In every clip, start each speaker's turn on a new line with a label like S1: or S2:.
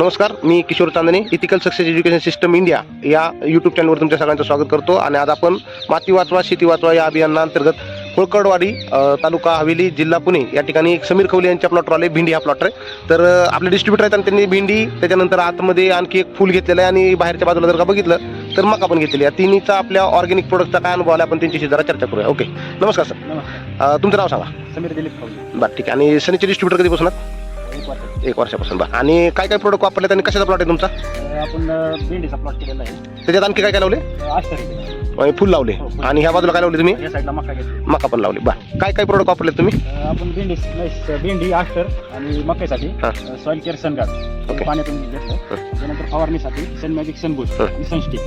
S1: नमस्कार मी Kishor Chandane ethical success education system India या YouTube चॅनलवर तुमच्या सगळ्यांचं स्वागत करतो आणि आज आपण माती वाचवा शेती वाचवा या अभियानाअंतर्गत होळकडवाडी अ, तालुका हवेली जिल्हा पुणे या ठिकाणी एक समीर खवले यांच्या प्लॉटवर आले भेंडी हा प्लॉट आहे. तर आपले डिस्ट्रीब्युटर आहेत आणि त्यांनी भेंडी त्याच्यानंतर आतमध्ये आणखी एक फुल घेतलेलं आहे आणि बाहेरच्या बाजूला जर का बघितलं तर मका पण घेतलेली आहे. तिन्हीचा आपल्या ऑर्गॅनिक प्रोडक्टचा काय अनुभव आला आपण त्यांच्याशी जरा चर्चा करूया. ओके नमस्कार सर तुमचं नाव सांगा.
S2: समीर दिलीप खाऊ
S1: बरं ठीक आहे. आणि सनीचे डिस्ट्रीब्युटर कधीपासून आहात?
S2: एक वर्ष
S1: एक वर्षापासून बरं आणि काय काय प्रोडक्ट वापरलेत आणि कशाचा प्लॉट आहे तुमचा?
S2: आपण अं, भेंडीचा प्लॉट केलेला आहे.
S1: त्याच्यात आणखी काय काय लावले?
S2: केला
S1: आणि फुल लावले.
S2: हो, फुल.
S1: आणि ह्या बाजूला काय लावले तुम्ही?
S2: या साईडला मका घेतली.
S1: मका पण लावली. बा. काय काय प्रोडक्ट वापरले तुम्ही?
S2: अं, आपण भेंडी नाही, भेंडी आष्टर आणि मक्यासाठी
S1: हा.
S2: Soil care Sungard. पाण्यातून घेतलं. त्यानंतर फवारणीसाठी सन मॅजिक सनबूस्ट
S1: हा.
S2: आणि सनस्टिक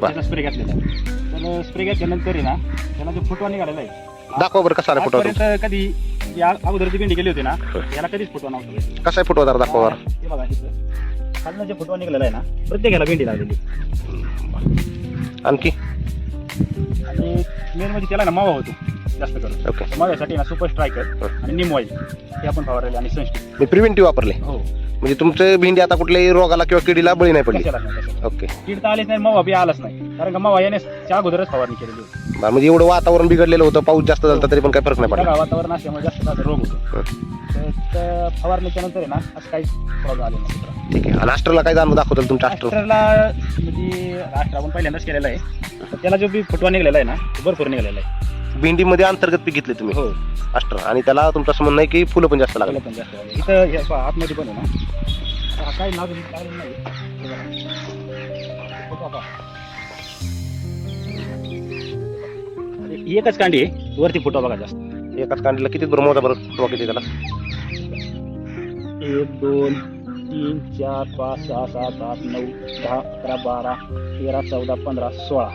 S1: बा.
S2: त्याचा स्प्रे घेतलेला आहे. तर स्प्रे घेतल्यानंतर आहे ना त्याला जो फुटवा निघालेला आहे.
S1: दाखवा बरं कसा आला फोटो
S2: आजपर्यंत कधी जी आ- अगोदर जी भेंडी गेली होती ना. याला कधीच फुटवा नव्हता
S1: कसा आहे फोटो जरा दाखवा बरं
S2: हे बघा इथं. खालनं जे फुटवा निघालेला आहे ना प्रत्येकाला भेंडी लागलेली.
S1: आणखी?
S2: आणि मेन म्हणजे त्याला ना मावा होतो जास्त करून.
S1: ओके.
S2: माव्यासाठी ना सुपर स्ट्रायकर. आणि निम ऑइल हे आपण फवारले आणि सनस्टिक
S1: मी प्रिव्हेंटिव्ह वापरले.
S2: हो.
S1: म्हणजे तुमचं भेंडी आता कुठल्याही रोगाला किंवा किडीला बळी नाही पडली.
S2: कशाला नाही कशाला.
S1: ओके
S2: कीड तर आलीच नाही मावा बी आलाच नाही. कारण का मावा येण्याच्या अगोदरच फवारणी केलेली होती.
S1: बरं म्हणजे एवढं वातावरण बिघडलेलं होतं पाऊस जास्त झाला तरी पण काही फरक नाही पडला.
S2: वातावरण असल्यामुळे जास्त जास्त रोग होतो. तर त्या फवारणीच्या नंतर आहे ना असं काही प्रॉब्लेम आले नाही.
S1: ठीक आहे. आणि अस्टरला काय जाणवं दाखवतं तुमच्या
S2: राष्ट्राला म्हणजे राष्ट्र आपण पहिल्यांदाच केलेला आहे. तर त्याला जो बी फुटवा निघालेला आहे ना तो भरपूर निघालेला आहे.
S1: भेंडीमध्ये अंतर्गत पीक घेतले तुम्ही?
S2: हो.
S1: अस्टर. आणि त्याला तुमचं असं म्हणणं आहे की फुलं पण जास्त लागले
S2: पण जास्त आले. इथं हे पहा, आतमध्ये पण आहे ना. हा काय नाव लागलेलं नाही हे बघा. फुटवा पहा. आणि एकच कांडी आहे. वरती फुटवा बघा जास्त.
S1: एकाच कांडीला किती बरं मोजा बरं फुटवा किती त्याला?
S2: एक दोन तीन चार पाच सहा सात आठ नऊ दहा अकरा बारा तेरा चौदा पंधरा सोळा.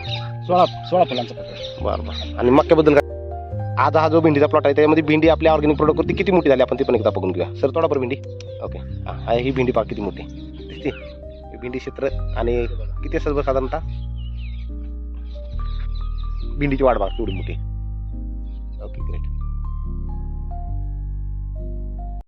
S2: सोळा सोळा फुलांचा पत्र
S1: बरं बरं. आणि मक्याबद्दल काय? आज हा जो भेंडीचा प्लॉट आहे त्यामध्ये भेंडी आपल्या ऑर्गॅनिक प्रोडक्ट वरती किती मोठी झाली आपण ती पण एकदा बघून घेऊया. सर थोडा बरं भेंडी. ओके हा हा, भेंडी पहा किती मोठी. दिसते. भेंडी क्षेत्र आणि किती असेल बरं साधारणतः? भेंडीची वाढ बघा केवढी मोठी. Okay great